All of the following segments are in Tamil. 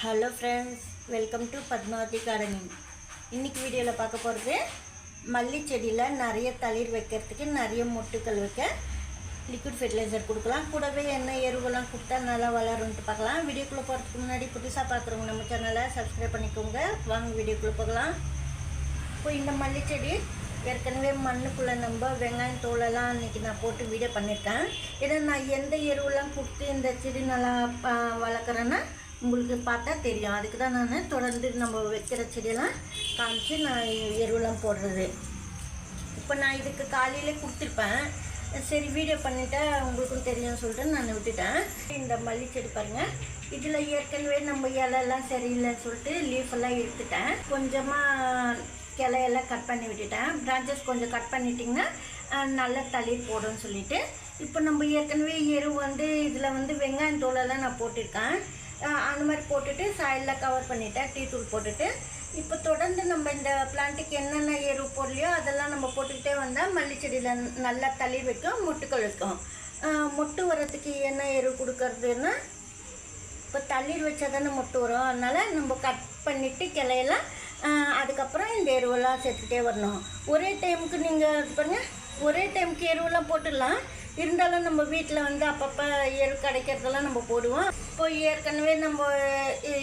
Hello friends welcome to Padmavathi gardening இன்னைக்கு வீடியோவில் பார்க்க போகிறது மல்லி செடியில் நிறைய தளிர் வைக்கிறதுக்கு நிறைய மொட்டுக்கள் வைக்க லிக்விட் ஃபெர்டிலைசர் கொடுக்கலாம். கூடவே என்ன எருவெல்லாம் கொடுத்தா நல்லா வளரும்ட்டு பார்க்கலாம். வீடியோக்குள்ளே போகிறதுக்கு முன்னாடி புதுசாக பார்க்குறவங்க நம்ம சேனலை சப்ஸ்கிரைப் பண்ணிக்கோங்க. வாங்க வீடியோக்குள்ளே போகலாம். இப்போ இந்த மல்லி செடி ஏற்கனவே மண்ணுக்குள்ளே நம்ம வெங்காயம் தோலெல்லாம் அன்றைக்கி நான் போட்டு வீடியோ பண்ணியிருக்கேன். இதை நான் எந்த எருவெல்லாம் கொடுத்து இந்த செடி நல்லா வளர்க்குறேன்னா உங்களுக்கு பார்த்தா தெரியும். அதுக்கு தான் நான் தொடர்ந்து நம்ம வைக்கிற செடியெல்லாம் காமிச்சு நான் எருவெல்லாம் போடுறது. இப்போ நான் இதுக்கு காலையிலே கொடுத்துருப்பேன். சரி வீடியோ பண்ணிட்டா உங்களுக்கும் தெரியும்னு சொல்லிட்டு நான் விட்டுட்டேன். இந்த மல்லி செடி பாருங்கள் இதில் ஏற்கனவே நம்ம இலையெல்லாம் சரியில்லைன்னு சொல்லிட்டு லீஃப் எல்லாம் எடுத்துட்டேன். கொஞ்சமாக கிளையெல்லாம் கட் பண்ணி விட்டுட்டேன். பிரான்ச்சஸ் கொஞ்சம் கட் பண்ணிட்டிங்கன்னா நல்ல தளிர் போடும்னு சொல்லிவிட்டு இப்போ நம்ம ஏற்கனவே எரு வந்து இதில் வந்து வெங்காயம் தோலெல்லாம் நான் போட்டிருக்கேன். அந்த மாதிரி போட்டுட்டு சாயலில் கவர் பண்ணிட்டேன் டீ தூள் போட்டுட்டு இப்போ தொடர்ந்து நம்ம இந்த பிளான்ட்டுக்கு என்னென்ன எரு பொருளையோ அதெல்லாம் நம்ம போட்டுக்கிட்டே வந்தால் மல்லிச்செடியில் நல்லா தளிர் வைக்கும் முட்டுக்கள் வைக்கும். மொட்டு வரத்துக்கு என்ன எரு கொடுக்கறதுன்னா இப்போ தண்ணீர் வச்சா தானே மொட்டு வரும். அதனால் நம்ம கட் பண்ணிவிட்டு கிளையெல்லாம் அதுக்கப்புறம் இந்த எருவெல்லாம் சேர்த்துட்டே வரணும். ஒரே டைமுக்கு நீங்கள் பண்ணுங்கள் ஒரே டைமுக்கு எருவெல்லாம் போட்டுடலாம். இருந்தாலும் நம்ம வீட்டில் வந்து அப்பப்போ எரு கிடைக்கிறதெல்லாம் நம்ம போடுவோம். இப்போ ஏற்கனவே நம்ம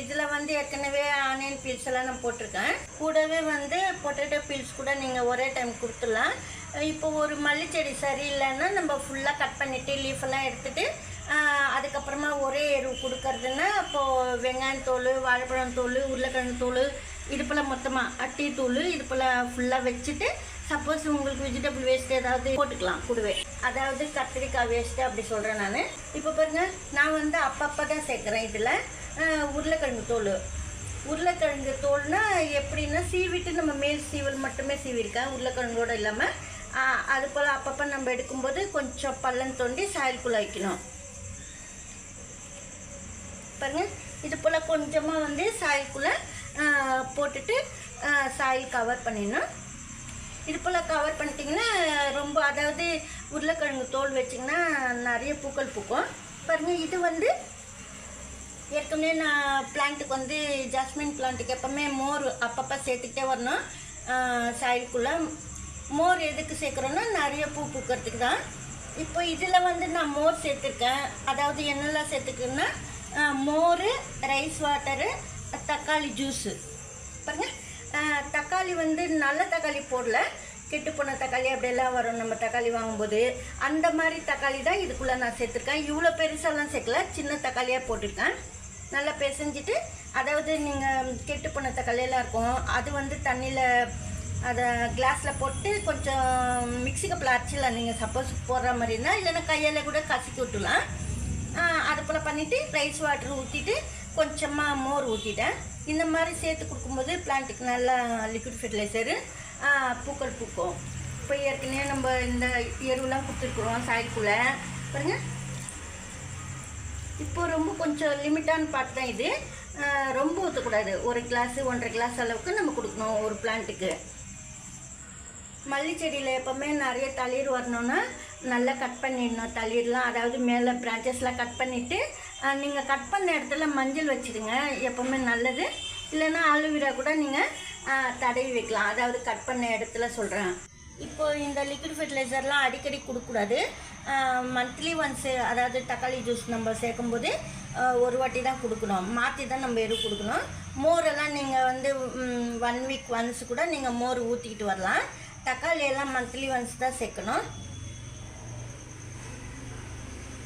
இதில் வந்து ஏற்கனவே ஆனியன் பீல்ஸ் எல்லாம் நான் போட்டிருக்கேன். கூடவே வந்து பொட்டேட்டோ பீல்ஸ் கூட நீங்கள் ஒரே டைம் கொடுத்துடலாம். இப்போ ஒரு மல்லி செடி சரியில்லைன்னா நம்ம ஃபுல்லாக கட் பண்ணிவிட்டு லீஃப் எல்லாம் எடுத்துகிட்டு அதுக்கப்புறமா ஒரே எரு கொடுக்கறதுன்னா இப்போது வெங்காயம் தோல் வாழைப்பழம் தோல் உருளைக்கிழங்கு தோல் இது போல் மொத்தமாக அட்டி தூள் இது போல் ஃபுல்லாக வச்சுட்டு சப்போஸ் உங்களுக்கு வெஜிடபிள் வேஸ்ட் ஏதாவது போட்டுக்கலாம் கூடவே. அதாவது கத்திரிக்காய் வேஸ்ட்டு அப்படி சொல்கிறேன் நான். இப்போ பாருங்க நான் வந்து அப்பப்போ தான் சேர்க்குறேன் இதில். உருளைக்கிழங்கு தோல். உருளைக்கிழங்கு தோல்னா எப்படின்னா சீவிட்டு நம்ம மேல் சீவல் மட்டுமே சீவிருக்கேன் உருளைக்கிழங்கோட இல்லாமல் அது போல் அப்பப்போ நம்ம எடுக்கும்போது கொஞ்சம் பள்ளம் தோண்டி சாயலுக்குள்ளே வைக்கணும். பாருங்க இது போல் கொஞ்சமாக வந்து சாயலுக்குள்ளே போட்டுட்டு சாயில் கவர் பண்ணிடணும். இது போல் கவர் பண்ணிட்டிங்கன்னா ரொம்ப அதாவது உருளைக்கிழங்கு தோல் வச்சிங்கன்னா நிறைய பூக்கள் பூக்கும். பாருங்கள் இது வந்து ஏற்கனவே நான் பிளான்ட்டுக்கு வந்து ஜாஸ்மின் பிளான்ட்டுக்கு எப்போவுமே மோர் அப்பப்போ சேர்த்துக்கிட்டே வரணும். சாயிலுக்குள்ளே மோர் எதுக்கு சேர்க்குறோன்னா நிறைய பூ பூக்கிறதுக்கு தான். இப்போ இதில் வந்து நான் மோர் சேர்த்துருக்கேன். அதாவது என்னெல்லாம் சேர்த்துக்கணுன்னா மோர் ரைஸ் வாட்டரு தக்காளி ஜூஸு பாருங்கள் தக்காளி வந்து நல்ல தக்காளி போடல. கெட்டு போன தக்காளி அப்படியெல்லாம் வரும். நம்ம தக்காளி வாங்கும்போது அந்த மாதிரி தக்காளி தான் இதுக்குள்ளே நான் சேர்த்துருக்கேன். இவ்வளோ பெருசாலாம் சேர்க்கல. சின்ன தக்காளியாக போட்டிருக்கேன். நல்லா பிசைஞ்சிட்டு அதாவது நீங்கள் கெட்டு போன தக்காளியெல்லாம் இருக்கும். அது வந்து தண்ணியில் அதை கிளாஸில் போட்டு கொஞ்சம் மிக்சி கப்பில் அரைச்சிடலாம். நீங்கள் சப்போஸ் போடுற மாதிரினா இல்லைன்னா கையால் கூட கசக்கி விட்டுலாம் அது போல் பண்ணிவிட்டு ரைஸ் வாட்டர் ஊற்றிட்டு கொஞ்சமாக மோர் ஊற்றிட்டேன் இந்த மாதிரி சேர்த்து கொடுக்கும்போது பிளான்ட்டுக்கு நல்லா லிக்விட் ஃபெர்டிலைசரு பூக்கள் பூக்கும். இப்போ ஏற்கனவே நம்ம இந்த எருவெலாம் கொடுத்துருக்குறோம் சாய்க்குள்ளே பாருங்க. இப்போ ரொம்ப கொஞ்சம் லிமிட்டான பார்ட் தான் இது. ரொம்ப ஊற்றக்கூடாது ஒரு கிளாஸு ஒன்றரை கிளாஸ் அளவுக்கு நம்ம கொடுக்கணும் ஒரு பிளான்ட்டுக்கு மல்லி செடியில் எப்போவுமே நிறைய தளிர் வரணும்னா நல்லா கட் பண்ணிடணும் தளிர்லாம். அதாவது மேலே பிரான்ச்சஸ்லாம் கட் பண்ணிவிட்டு நீங்கள் கட் பண்ண இடத்துல மஞ்சள் வச்சுடுங்க எப்போவுமே நல்லது. இல்லைன்னா அலுவிடா கூட நீங்கள் தடவி வைக்கலாம். அதாவது கட் பண்ண இடத்துல சொல்கிறேன் இப்போது இந்த லிக்விட் ஃபெர்டிலைசர்லாம் அடிக்கடி கொடுக்கக்கூடாது. மந்த்லி ஒன்ஸு அதாவது தக்காளி ஜூஸ் நம்ம சேர்க்கும்போது ஒரு வாட்டி தான் கொடுக்கணும். மாற்றி தான் நம்ம எரு கொடுக்கணும். மோரெல்லாம் நீங்கள் வந்து ஒன் வீக் ஒன்ஸ் கூட நீங்கள் மோர் ஊற்றிக்கிட்டு வரலாம். தக்காளி எல்லாம் மந்த்லி ஒன்ஸ் தான் சேர்க்கணும்.